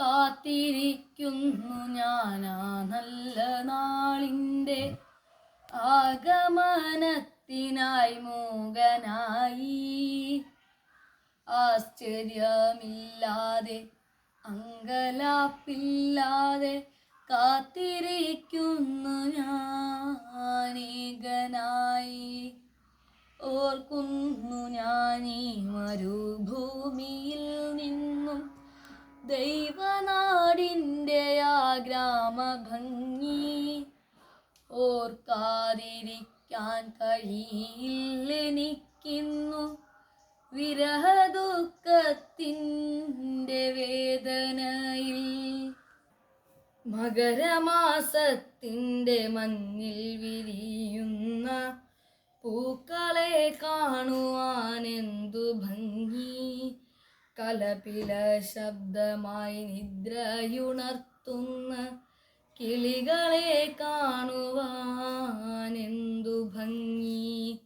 കാത്തിരിക്കുന്നു ഞാനാ നല്ല നാളിന്റെ ആഗമനത്തിനായി മൂകനായി. ആശ്ചര്യമില്ലാതെ അങ്കലാപ്പില്ലാതെ കാത്തിരിക്കുന്നു ഞാനീകനായി. ഓർക്കുന്നു ഞാനീ മരുഭൂമിയിൽ നിന്നും ദൈവനാടിന്റെ ആ ഗ്രാമഭംഗി ഓർക്കാതിരിക്കാൻ കഴിയില്ലെനിക്കിന്നു വിരഹദുഃഖത്തിന്റെ വേദനയിൽ മകരമാസത്തിന്റെ മഞ്ഞിൽ വിരിയുന്ന പൂക്കളെ കാണുവാനെന്തു ഭംഗി. കലപില ശബ്ദമായി നിദ്രയുണർത്തുന്ന കിളികളെ കാണുവാനെന്തു ഭംഗി.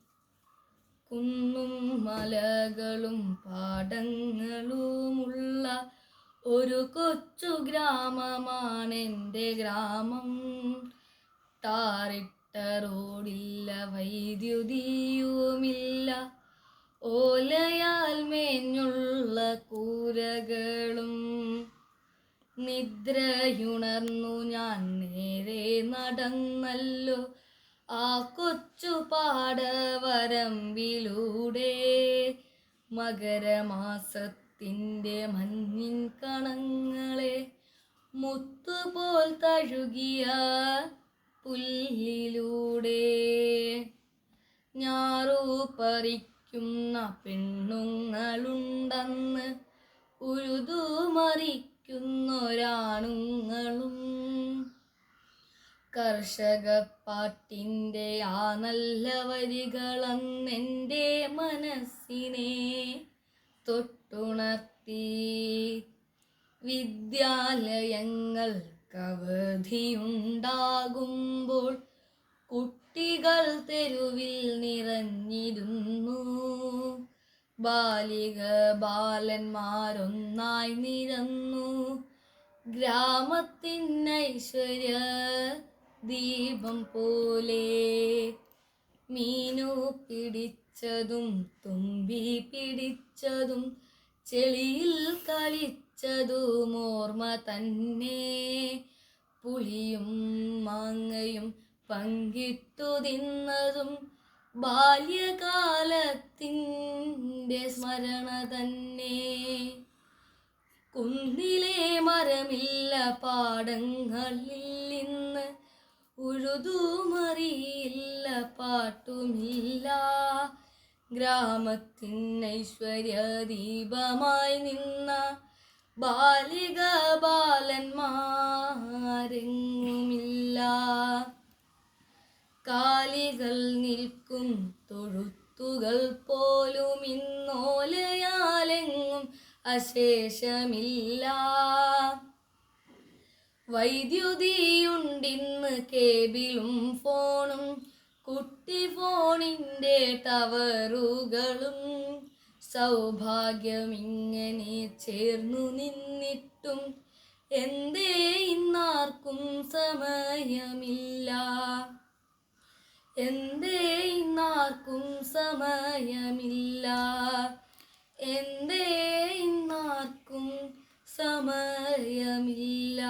കുന്നും മലകളും പാടങ്ങളുമുള്ള ഒരു കൊച്ചു ഗ്രാമമാണെന്റെ ഗ്രാമം. താറിട്ട റോഡില്ല വൈദ്യുതിയുമില്ല ഓലയാൽ മേഞ്ഞുള്ള കൂരകളും നിദ്രയുണർന്നു ഞാൻ നേരെ നടന്നല്ലോ. ആ കൊച്ചു പാടവരമ്പിലൂടെ മകരമാസത്തിന്റെ മഞ്ഞിൻ കണങ്ങളെ മുത്തുപോൽ തഴുകിയ പുല്ലിലൂടെ ഞാറു പറിക്കുന്ന പെണ്ണുങ്ങളുണ്ടെന്ന് ഉഴുതുമറിക്കുന്നൊരാണുങ്ങളും. കർഷക പാട്ടിന്റെ ആ നല്ല വരികളന്നെന്റെ മനസ്സിനെ തൊട്ടുണർത്തി. വിദ്യാലയങ്ങൾ കവധിയുണ്ടാകുമ്പോൾ കുട്ടികൾ തെരുവിൽ നിറഞ്ഞിരുന്നു. ബാലിക ബാലന്മാരൊന്നായി നിരന്നു. ഗ്രാമത്തിൻ ഐശ്വര്യ ദീപം പോലെ മീനു പിടിച്ചതും തുമ്പി പിടിച്ചതും ചെളിയിൽ കളിച്ചതും ഓർമ്മ തന്നെ. പുളിയും മാങ്ങയും പങ്കിട്ടു തിന്നതും ബാല്യകാലത്തിന്റെ സ്മരണ തന്നെ. കുന്നിലെ മരമില്ല പാടങ്ങളിൽ ഇന്ന് ഉഴുതുമറിയില്ല പാട്ടുമില്ല. ഗ്രാമത്തിൻ ഐശ്വര്യ ദീപമായി നിന്ന ബാലിക ബാലന്മാരെങ്ങുമില്ല. കാലികൾ നിൽക്കും തൊഴുത്തുകൾ പോലും ഇന്നോലയാലെങ്ങും അശേഷമില്ല. വൈദ്യുതിയുണ്ടിന്ന് കേബിളും ഫോണും കുട്ടി ഫോണിന്റെ ടവറുകളും സൗഭാഗ്യം ഇങ്ങനെ ചേർന്നു നിന്നിട്ടും എന്തേ ഇന്നാർക്കും സമയമില്ല. എന്തേ ഇന്നാർക്കും സമയമില്ല? എന്തേ ഇന്നാർക്കും സമയമില്ല?